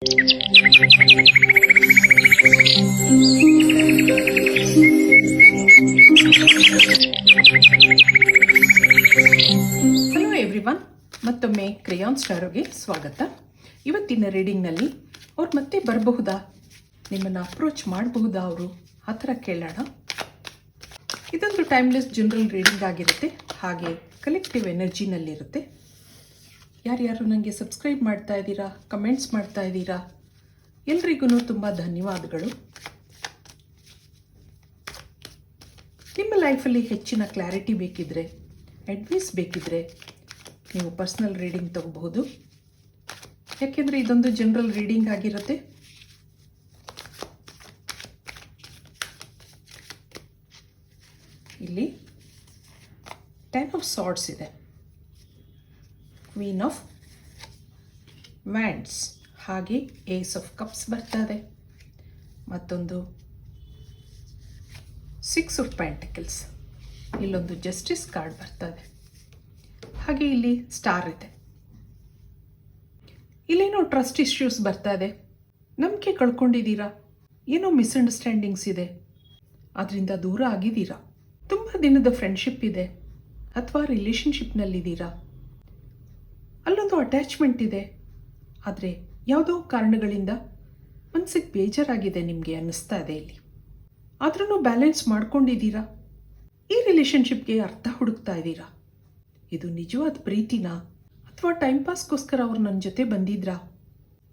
Hello everyone ಮತ್ತೊಮ್ಮೆ ಕ್ರೇಯಾನ್ ಸ್ಟಾರೋಗೆ ಸ್ವಾಗತ. ಇವತ್ತಿನ ರೀಡಿಂಗ್ನಲ್ಲಿ ಅವ್ರು ಮತ್ತೆ ಬರಬಹುದಾ? ನಿಮ್ಮನ್ನು ಅಪ್ರೋಚ್ ಮಾಡಬಹುದಾ ಅವರು? ಆ ಥರ ಕೇಳೋಣ. ಇದೊಂದು ಟೈಮ್ಲೆಸ್ ಜನರಲ್ ರೀಡಿಂಗ್ ಆಗಿರುತ್ತೆ. ಹಾಗೆ ಕಲೆಕ್ಟಿವ್ ಎನರ್ಜಿನಲ್ಲಿರುತ್ತೆ ಯಾರ್ಯಾರು ನನಗೆ ಸಬ್ಸ್ಕ್ರೈಬ್ ಮಾಡ್ತಾ ಇದ್ದೀರಾ, ಕಮೆಂಟ್ಸ್ ಮಾಡ್ತಾ ಇದ್ದೀರಾ, ಎಲ್ರಿಗೂ ತುಂಬ ಧನ್ಯವಾದಗಳು. ನಿಮ್ಮ ಲೈಫಲ್ಲಿ ಹೆಚ್ಚಿನ ಕ್ಲಾರಿಟಿ ಬೇಕಿದ್ರೆ ಅಡ್ವೈಸ್ ಬೇಕಿದ್ರೆ ನೀವು ಪರ್ಸ್ನಲ್ ರೀಡಿಂಗ್ ತಗೋಬಹುದು. ಯಾಕೆಂದರೆ ಇದೊಂದು ಜನರಲ್ ರೀಡಿಂಗ್ ಆಗಿರುತ್ತೆ. ಇಲ್ಲಿ ಟೈಪ್ ಆಫ್ ಸಾರ್ಟ್ಸ್ ಇದೆ. ಕ್ವೀನ್ ಆಫ್ ವ್ಯಾಂಡ್ಸ್ ಹಾಗೆ ಏಸ್ ಆಫ್ ಕಪ್ಸ್ ಬರ್ತದೆ. ಮತ್ತೊಂದು ಸಿಕ್ಸ್ ಆಫ್ ಪ್ಯಾಂಟಿಕಲ್ಸ್ ಇಲ್ಲೊಂದು ಜಸ್ಟಿಸ್ ಕಾರ್ಡ್ ಬರ್ತದೆ. ಹಾಗೆ ಇಲ್ಲಿ ಸ್ಟಾರ್ ಇದೆ. ಇಲ್ಲೇನೋ ಟ್ರಸ್ಟ್ ಇಶ್ಯೂಸ್ ಬರ್ತಾ ಇದೆ ನಂಬಿಕೆ ಕಳ್ಕೊಂಡಿದ್ದೀರಾ? ಏನೋ ಮಿಸ್ಅಂಡರ್ಸ್ಟ್ಯಾಂಡಿಂಗ್ಸ್ ಇದೆ. ಅದರಿಂದ ದೂರ ಆಗಿದ್ದೀರಾ? ತುಂಬ ದಿನದ ಫ್ರೆಂಡ್ಶಿಪ್ ಇದೆ. ಅಥವಾ ರಿಲೇಷನ್ಶಿಪ್ನಲ್ಲಿದ್ದೀರಾ ಅಲ್ಲೊಂದು ಅಟ್ಯಾಚ್ಮೆಂಟ್ ಇದೆ. ಆದರೆ ಯಾವುದೋ ಕಾರಣಗಳಿಂದ ಮನಸ್ಸಿಗೆ ಬೇಜಾರಾಗಿದೆ ನಿಮಗೆ ಅನ್ನಿಸ್ತಾ ಇದೆ ಇಲ್ಲಿ. ಆದ್ರೂ ಬ್ಯಾಲೆನ್ಸ್ ಮಾಡ್ಕೊಂಡಿದ್ದೀರಾ? ಈ ರಿಲೇಷನ್ಶಿಪ್ಗೆ ಅರ್ಥ ಹುಡುಕ್ತಾ ಇದ್ದೀರಾ? ಇದು ನಿಜವಾದ ಪ್ರೀತಿನಾ? ಅಥವಾ ಟೈಮ್ ಪಾಸ್ಗೋಸ್ಕರ ಅವ್ರು ನನ್ನ ಜೊತೆ ಬಂದಿದ್ರಾ?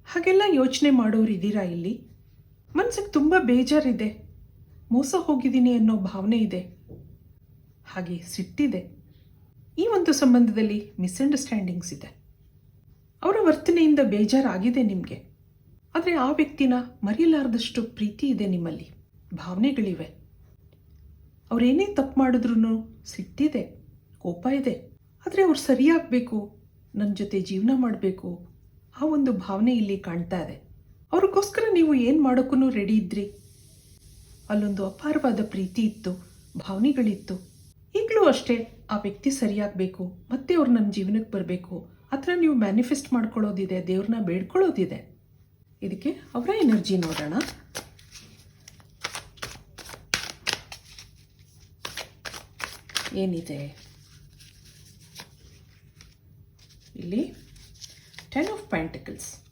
ಹಾಗೆಲ್ಲ ಯೋಚನೆ ಮಾಡೋರು ಇದ್ದೀರಾ ಇಲ್ಲಿ? ಮನಸ್ಸಿಗೆ ತುಂಬ ಬೇಜಾರಿದೆ. ಮೋಸ ಹೋಗಿದ್ದೀನಿ ಅನ್ನೋ ಭಾವನೆ ಇದೆ. ಹಾಗೆ ಸಿಟ್ಟಿದೆ. ಈ ಒಂದು ಸಂಬಂಧದಲ್ಲಿ ಮಿಸ್ಅಂಡರ್ಸ್ಟ್ಯಾಂಡಿಂಗ್ಸ್ ಇದೆ. ಅವರ ವರ್ತನೆಯಿಂದ ಬೇಜಾರಾಗಿದೆ ನಿಮಗೆ. ಆದರೆ ಆ ವ್ಯಕ್ತಿನ ಮರೆಯಲಾರದಷ್ಟು ಪ್ರೀತಿ ಇದೆ ನಿಮ್ಮಲ್ಲಿ. ಭಾವನೆಗಳಿವೆ. ಅವರೇನೇ ತಪ್ಪು ಮಾಡಿದ್ರೂ ಸಿಟ್ಟಿದೆ, ಕೋಪ ಇದೆ. ಆದರೆ ಅವ್ರು ಸರಿಯಾಗಬೇಕು ನನ್ನ ಜೊತೆ ಜೀವನ ಮಾಡಬೇಕು, ಆ ಒಂದು ಭಾವನೆ ಇಲ್ಲಿ ಕಾಣ್ತಾ ಇದೆ. ಅವ್ರಿಗೋಸ್ಕರ ನೀವು ಏನು ಮಾಡೋಕ್ಕೂ ರೆಡಿ ಇದ್ರಿ. ಅಲ್ಲೊಂದು ಅಪಾರವಾದ ಪ್ರೀತಿ ಇತ್ತು, ಭಾವನೆಗಳಿತ್ತು. ಈಗಲೂ ಅಷ್ಟೇ ಆ ವ್ಯಕ್ತಿ ಸರಿಯಾಗಬೇಕು, ಮತ್ತೆ ಅವ್ರು ನನ್ನ ಜೀವನಕ್ಕೆ ಬರಬೇಕು ಥರ ನೀವು ಮ್ಯಾನಿಫೆಸ್ಟ್ ಮಾಡ್ಕೊಳ್ಳೋದಿದೆ, ದೇವ್ರನ್ನ ಬೇಡ್ಕೊಳ್ಳೋದಿದೆ. ಇದಕ್ಕೆ ಅವರ ಎನರ್ಜಿ ನೋಡೋಣ. ಏನಿದೆ? ಇಲ್ಲಿ ಟೆನ್ ಆಫ್ ಪ್ಯಾಂಟಿಕಲ್ಸ್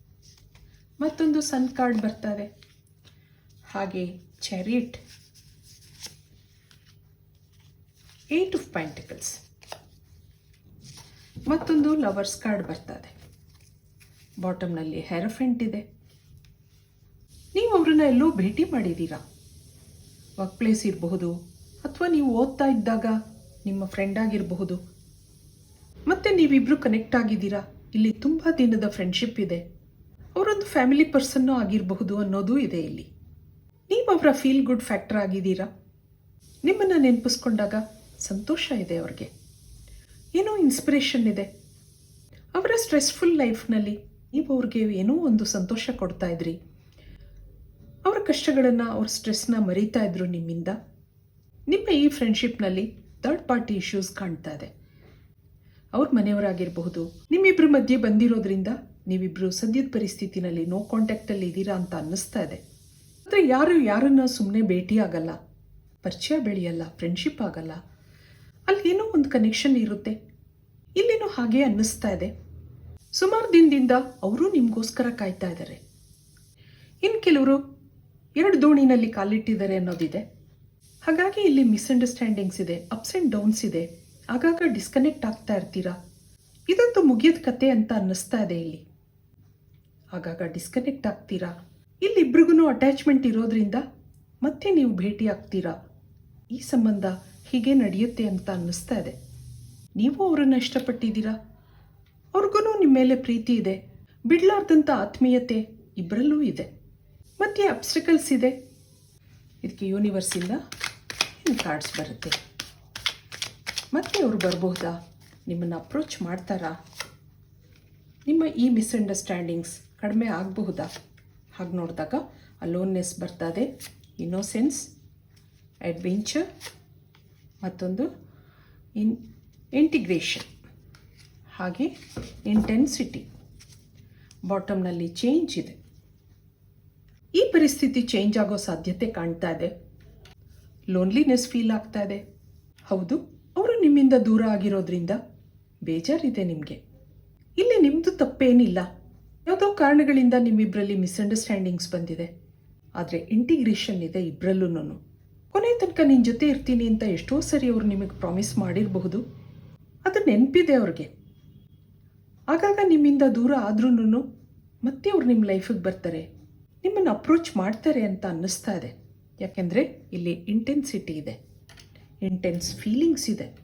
ಮತ್ತೊಂದು ಸನ್ ಕಾರ್ಡ್ ಬರ್ತಾರೆ ಹಾಗೆ ಚೆರಿಟ್ ಏಟ್ ಆಫ್ ಪ್ಯಾಂಟಿಕಲ್ಸ್ ಮತ್ತೊಂದು ಲವರ್ಸ್ ಕಾರ್ಡ್ ಬರ್ತದೆ. ಬಾಟಮ್ನಲ್ಲಿ ಹೆರಫೆಂಟ್ ಇದೆ. ನೀವು ಅವ್ರನ್ನ ಎಲ್ಲೋ ಭೇಟಿ ಮಾಡಿದ್ದೀರಾ? ವರ್ಕ್ ಪ್ಲೇಸ್ ಇರಬಹುದು ಅಥವಾ ನೀವು ಓದ್ತಾ ಇದ್ದಾಗ ನಿಮ್ಮ ಫ್ರೆಂಡ್ ಆಗಿರಬಹುದು. ಮತ್ತೆ ನೀವಿಬ್ಬರು ಕನೆಕ್ಟ್ ಆಗಿದ್ದೀರಾ? ಇಲ್ಲಿ ತುಂಬ ದಿನದ ಫ್ರೆಂಡ್ಶಿಪ್ ಇದೆ. ಅವರೊಂದು ಫ್ಯಾಮಿಲಿ ಪರ್ಸನ್ನು ಆಗಿರಬಹುದು ಅನ್ನೋದು ಇದೆ ಇಲ್ಲಿ. ನೀವು ಅವರ ಫೀಲ್ ಗುಡ್ ಫ್ಯಾಕ್ಟರ್ ಆಗಿದ್ದೀರಾ? ನಿಮ್ಮನ್ನು ನೆನಪಿಸ್ಕೊಂಡಾಗ ಸಂತೋಷ ಇದೆ ಅವ್ರಿಗೆ. ಏನೋ ಇನ್ಸ್ಪಿರೇಷನ್ ಇದೆ. ಅವರ ಸ್ಟ್ರೆಸ್ಫುಲ್ ಲೈಫ್ನಲ್ಲಿ ನೀವು ಅವ್ರಿಗೆ ಏನೋ ಒಂದು ಸಂತೋಷ ಕೊಡ್ತಾ ಇದ್ರಿ. ಅವರ ಕಷ್ಟಗಳನ್ನು, ಅವ್ರ ಸ್ಟ್ರೆಸ್ನ ಮರೀತಾ ಇದ್ರು ನಿಮ್ಮಿಂದ. ನಿಮ್ಮ ಈ ಫ್ರೆಂಡ್ಶಿಪ್ನಲ್ಲಿ ಥರ್ಡ್ ಪಾರ್ಟಿ ಇಶ್ಯೂಸ್ ಕಾಣ್ತಾ ಇದೆ. ಅವ್ರ ಮನೆಯವರಾಗಿರಬಹುದು ನಿಮ್ಮಿಬ್ಬರ ಮಧ್ಯೆ ಬಂದಿರೋದ್ರಿಂದ ನೀವಿಬ್ಬರು ಸದ್ಯದ ಪರಿಸ್ಥಿತಿನಲ್ಲಿ ನೋ ಕಾಂಟ್ಯಾಕ್ಟಲ್ಲಿ ಇದ್ದೀರಾ ಅಂತ ಅನ್ನಿಸ್ತಾ ಇದೆ. ಆದರೆ ಯಾರು ಯಾರನ್ನ ಸುಮ್ಮನೆ ಭೇಟಿ ಆಗಲ್ಲ ಪರಿಚಯ ಬೆಳೆಯಲ್ಲ ಫ್ರೆಂಡ್ಶಿಪ್ ಆಗಲ್ಲ. ಅಲ್ಲಿ ಏನೋ ಒಂದು ಕನೆಕ್ಷನ್ ಇರುತ್ತೆ. ಇಲ್ಲೇನೋ ಹಾಗೆ ಅನ್ನಿಸ್ತಾ ಇದೆ. ಸುಮಾರು ದಿನದಿಂದ ಅವರು ನಿಮಗೋಸ್ಕರ ಕಾಯ್ತಾ ಇದ್ದಾರೆ ಇನ್ನು ಕೆಲವರು ಎರಡು ದೋಣಿನಲ್ಲಿ ಕಾಲಿಟ್ಟಿದ್ದಾರೆ ಅನ್ನೋದಿದೆ. ಹಾಗಾಗಿ ಇಲ್ಲಿ ಮಿಸ್ಅಂಡರ್ಸ್ಟ್ಯಾಂಡಿಂಗ್ಸ್ ಇದೆ ಅಪ್ಸ್ ಆ್ಯಂಡ್ ಡೌನ್ಸ್ ಇದೆ. ಆಗಾಗ ಡಿಸ್ಕನೆಕ್ಟ್ ಆಗ್ತಾ ಇರ್ತೀರಾ? ಇದಂತೂ ಮುಗಿಯದ ಕತೆ ಅಂತ ಅನ್ನಿಸ್ತಾ ಇದೆ ಇಲ್ಲಿ. ಆಗಾಗ ಡಿಸ್ಕನೆಕ್ಟ್ ಆಗ್ತೀರಾ? ಇಲ್ಲಿ ಇಬ್ಬರಿಗೂ ಅಟ್ಯಾಚ್ಮೆಂಟ್ ಇರೋದ್ರಿಂದ ಮತ್ತೆ ನೀವು ಭೇಟಿ ಆಗ್ತೀರಾ? ಈ ಸಂಬಂಧ ಹೀಗೆ ನಡೆಯುತ್ತೆ ಅಂತ ಅನ್ನಿಸ್ತಾ ಇದೆ. ನೀವು ಅವರನ್ನು ಇಷ್ಟಪಟ್ಟಿದ್ದೀರಾ? ಅವ್ರಿಗೂ ನಿಮ್ಮ ಮೇಲೆ ಪ್ರೀತಿ ಇದೆ. ಬಿಡ್ಲಾರ್ದಂಥ ಆತ್ಮೀಯತೆ ಇಬ್ಬರಲ್ಲೂ ಇದೆ. ಮತ್ತೆ ಅಬ್ಸ್ಟಿಕಲ್ಸ್ ಇದೆ. ಇದಕ್ಕೆ ಯೂನಿವರ್ಸಿಂದ ಏನು ಕಾರ್ಡ್ಸ್ ಬರುತ್ತೆ. ಮತ್ತೆ ಅವರು ಬರಬಹುದಾ ನಿಮ್ಮನ್ನು ಅಪ್ರೋಚ್ ಮಾಡ್ತಾರಾ? ನಿಮ್ಮ ಈ ಮಿಸ್ಅಂಡರ್ಸ್ಟ್ಯಾಂಡಿಂಗ್ಸ್ ಕಡಿಮೆ ಆಗಬಹುದಾ? ಹಾಗೆ ನೋಡಿದಾಗ ಅಲೋನ್ನೆಸ್ ಬರ್ತದೆ ಇನ್ನೋಸೆನ್ಸ್ ಅಡ್ವೆಂಚರ್ ಮತ್ತೊಂದು ಇನ್ ಇಂಟಿಗ್ರೇಷನ್. ಹಾಗೆ ಇಂಟೆನ್ಸಿಟಿ ಬಾಟಮ್ನಲ್ಲಿ ಚೇಂಜ್ ಇದೆ. ಈ ಪರಿಸ್ಥಿತಿ ಚೇಂಜ್ ಆಗೋ ಸಾಧ್ಯತೆ ಕಾಣ್ತಾ ಇದೆ. ಲೋನ್ಲಿನೆಸ್ ಫೀಲ್ ಆಗ್ತಾ ಇದೆ. ಹೌದು, ಅವರು ನಿಮ್ಮಿಂದ ದೂರ ಆಗಿರೋದ್ರಿಂದ ಬೇಜಾರಿದೆ ನಿಮಗೆ. ಇಲ್ಲಿ ನಿಮ್ಮದು ತಪ್ಪೇನಿಲ್ಲ. ಯಾವುದೋ ಕಾರಣಗಳಿಂದ ನಿಮ್ಮಿಬ್ಬರಲ್ಲಿ ಮಿಸ್ಅಂಡರ್ಸ್ಟ್ಯಾಂಡಿಂಗ್ಸ್ ಬಂದಿದೆ. ಆದರೆ ಇಂಟಿಗ್ರೇಷನ್ ಇದೆ ಇಬ್ಬರಲ್ಲೂ ಕೊನೆ ತನಕ ನಿನ್ನ ಜೊತೆ ಇರ್ತೀನಿ ಅಂತ ಎಷ್ಟೋ ಸರಿ ಅವರು ನಿಮಗೆ ಪ್ರಾಮಿಸ್ ಮಾಡಿರಬಹುದು. ಅದು ನೆನಪಿದೆ ಅವ್ರಿಗೆ. ಆಗಾಗ ನಿಮ್ಮಿಂದ ದೂರ ಆದ್ರೂ ಮತ್ತೆ ಅವ್ರು ನಿಮ್ಮ ಲೈಫಿಗೆ ಬರ್ತಾರೆ. ನಿಮ್ಮನ್ನು ಅಪ್ರೋಚ್ ಮಾಡ್ತಾರೆ ಅಂತ ಅನ್ನಿಸ್ತಾ ಇದೆ. ಯಾಕೆಂದರೆ ಇಲ್ಲಿ ಇಂಟೆನ್ಸಿಟಿ ಇದೆ. ಇಂಟೆನ್ಸ್ ಫೀಲಿಂಗ್ಸ್ ಇದೆ.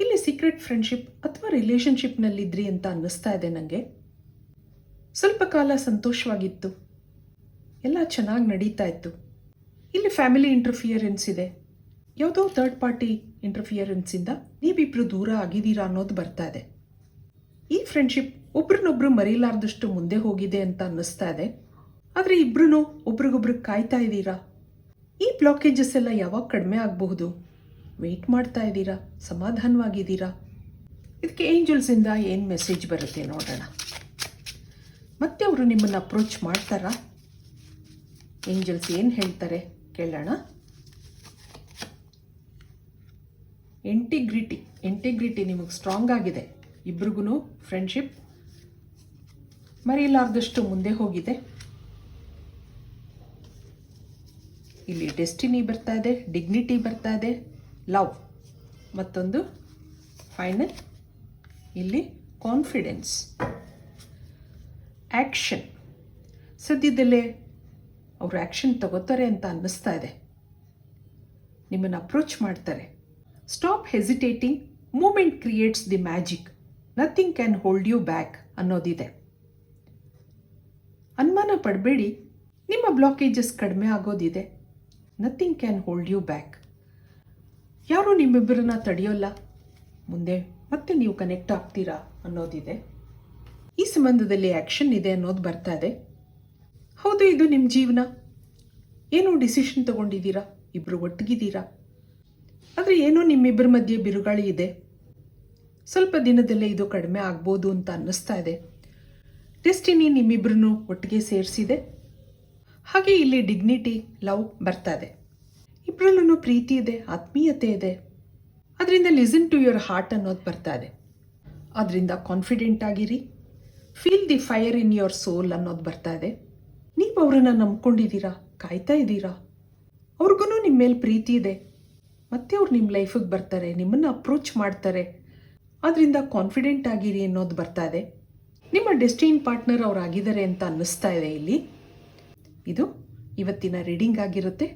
ಇಲ್ಲಿ ಸೀಕ್ರೆಟ್ ಫ್ರೆಂಡ್ಶಿಪ್ ಅಥವಾ ರಿಲೇಷನ್ಶಿಪ್ನಲ್ಲಿದ್ರಿ ಅಂತ ಅನ್ನಿಸ್ತಾ ಇದೆ ನನಗೆ ಸ್ವಲ್ಪ ಕಾಲ ಸಂತೋಷವಾಗಿತ್ತು. ಎಲ್ಲ ಚೆನ್ನಾಗಿ ನಡೀತಾ ಇತ್ತು. ಇಲ್ಲಿ ಫ್ಯಾಮಿಲಿ ಇಂಟರ್ಫಿಯರೆನ್ಸ್ ಇದೆ. ಯಾವುದೋ ಥರ್ಡ್ ಪಾರ್ಟಿ ಇಂಟರ್ಫಿಯರೆನ್ಸಿಂದ ನೀವಿಬ್ರು ದೂರ ಆಗಿದ್ದೀರಾ ಅನ್ನೋದು ಬರ್ತಾ ಇದೆ. ಈ ಫ್ರೆಂಡ್ಶಿಪ್ ಒಬ್ರನ್ನೊಬ್ರು ಮರೀಲಾರ್ದಷ್ಟು ಮುಂದೆ ಹೋಗಿದೆ ಅಂತ ಅನ್ನಿಸ್ತಾ ಇದೆ. ಆದರೆ ಇಬ್ರು ಒಬ್ರಿಗೊಬ್ರು ಕಾಯ್ತಾ ಇದ್ದೀರಾ? ಈ ಬ್ಲಾಕೇಜಸ್ ಎಲ್ಲ ಯಾವಾಗ ಕಡಿಮೆ ಆಗಬಹುದು? ವೆಯ್ಟ್ ಮಾಡ್ತಾ ಇದ್ದೀರಾ? ಸಮಾಧಾನವಾಗಿದ್ದೀರಾ? ಇದಕ್ಕೆ ಏಂಜಲ್ಸಿಂದ ಏನು ಮೆಸೇಜ್ ಬರುತ್ತೆ ನೋಡೋಣ. ಮತ್ತೆ ಅವರು ನಿಮ್ಮನ್ನು ಅಪ್ರೋಚ್ ಮಾಡ್ತಾರಾ? ಏಂಜಲ್ಸ್ ಏನು ಹೇಳ್ತಾರೆ? ಕೇಳೋಣ. ಇಂಟಿಗ್ರಿಟಿ ಇಂಟಿಗ್ರಿಟಿ ನಿಮಗೆ ಸ್ಟ್ರಾಂಗ್ ಆಗಿದೆ. ಇಬ್ರಿಗೂ ಫ್ರೆಂಡ್ಶಿಪ್ ಮರೆಯಲಾರ್ದಷ್ಟು ಮುಂದೆ ಹೋಗಿದೆ. ಇಲ್ಲಿ ಡೆಸ್ಟಿನಿ ಬರ್ತಾ ಇದೆ ಡಿಗ್ನಿಟಿ ಬರ್ತಾ ಇದೆ ಲವ್ ಮತ್ತೊಂದು ಫೈನಲ್ ಇಲ್ಲಿ ಕಾನ್ಫಿಡೆನ್ಸ್ ಆ್ಯಕ್ಷನ್ ಸದ್ಯದಲ್ಲೇ ಅವರು ಆ್ಯಕ್ಷನ್ ತಗೋತಾರೆ ಅಂತ ಅನ್ನಿಸ್ತಾ ಇದೆ. ನಿಮ್ಮನ್ನು ಅಪ್ರೋಚ್ ಮಾಡ್ತಾರೆ. Stop hesitating moment creates the magic nothing can hold you back ಅನ್ನೋದಿದೆ. ಅನುಮಾನ ಪಡಬೇಡಿ. ನಿಮ್ಮ ಬ್ಲಾಕೇಜಸ್ ಕಡಿಮೆ ಆಗೋದಿದೆ. Nothing can hold you back ಯಾರೂ ನಿಮ್ಮಿಬ್ಬರನ್ನ ತಡೆಯೋಲ್ಲ. ಮುಂದೆ ಮತ್ತೆ ನೀವು ಕನೆಕ್ಟ್ ಆಗ್ತೀರಾ ಅನ್ನೋದಿದೆ. ಈ ಸಂಬಂಧದಲ್ಲಿ ಆ್ಯಕ್ಷನ್ ಇದೆ ಅನ್ನೋದು ಬರ್ತಾ ಇದೆ. ಹೌದು, ಇದು ನಿಮ್ಮ ಜೀವನ. ಏನು ಡಿಸಿಷನ್ ತಗೊಂಡಿದ್ದೀರಾ? ಇಬ್ಬರು ಒಟ್ಟಿಗಿದ್ದೀರಾ ಆದರೆ ಏನೋ ನಿಮ್ಮಿಬ್ಬರ ಮಧ್ಯೆ ಬಿರುಗಾಳಿ ಇದೆ. ಸ್ವಲ್ಪ ದಿನದಲ್ಲೇ ಇದು ಕಡಿಮೆ ಆಗ್ಬೋದು ಅಂತ ಅನ್ನಿಸ್ತಾ ಇದೆ. ಡೆಸ್ಟಿನಿ ನಿಮ್ಮಿಬ್ಬರನ್ನು ಒಟ್ಟಿಗೆ ಸೇರಿಸಿದೆ. ಹಾಗೆ ಇಲ್ಲಿ ಡಿಗ್ನಿಟಿ ಲವ್ ಬರ್ತಾ ಇದೆ. ಇಬ್ಬರಲ್ಲೂ ಪ್ರೀತಿ ಇದೆ, ಆತ್ಮೀಯತೆ ಇದೆ. ಅದರಿಂದ ಲಿಸನ್ ಟು ಯುವರ್ ಹಾರ್ಟ್ ಅನ್ನೋದು ಬರ್ತಾ ಇದೆ. ಅದರಿಂದ ಕಾನ್ಫಿಡೆಂಟ್ ಆಗಿರಿ. Feel the fire in your soul ಅನ್ನೋದು ಬರ್ತಾ ಇದೆ. ನೀವು ಅವರನ್ನು ನಂಬ್ಕೊಂಡಿದ್ದೀರಾ? ಕಾಯ್ತಾ ಇದ್ದೀರಾ? ಅವ್ರಿಗೂ ನಿಮ್ಮ ಮೇಲೆ ಪ್ರೀತಿ ಇದೆ. ಮತ್ತೆ ಅವ್ರು ನಿಮ್ಮ ಲೈಫಿಗೆ ಬರ್ತಾರೆ, ನಿಮ್ಮನ್ನು ಅಪ್ರೋಚ್ ಮಾಡ್ತಾರೆ. ಅದರಿಂದ ಕಾನ್ಫಿಡೆಂಟ್ ಆಗಿರಿ ಅನ್ನೋದು ಬರ್ತಾ ಇದೆ. ನಿಮ್ಮ ಡೆಸ್ಟಿನ್ ಪಾರ್ಟ್ನರ್ ಅವ್ರು ಆಗಿದ್ದಾರೆ ಅಂತ ಅನ್ನಿಸ್ತಾ ಇದೆ ಇಲ್ಲಿ. ಇದು ಇವತ್ತಿನ ರೀಡಿಂಗ್ ಆಗಿರುತ್ತೆ.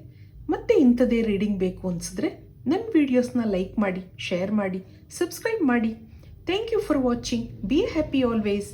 ಮತ್ತೆ ಇಂಥದೇ ರೀಡಿಂಗ್ ಬೇಕು ಅನಿಸಿದ್ರೆ ನನ್ನ ವೀಡಿಯೋಸ್ನ ಲೈಕ್ ಮಾಡಿ, ಶೇರ್ ಮಾಡಿ, ಸಬ್ಸ್ಕ್ರೈಬ್ ಮಾಡಿ. Thank you for watching. Be happy always.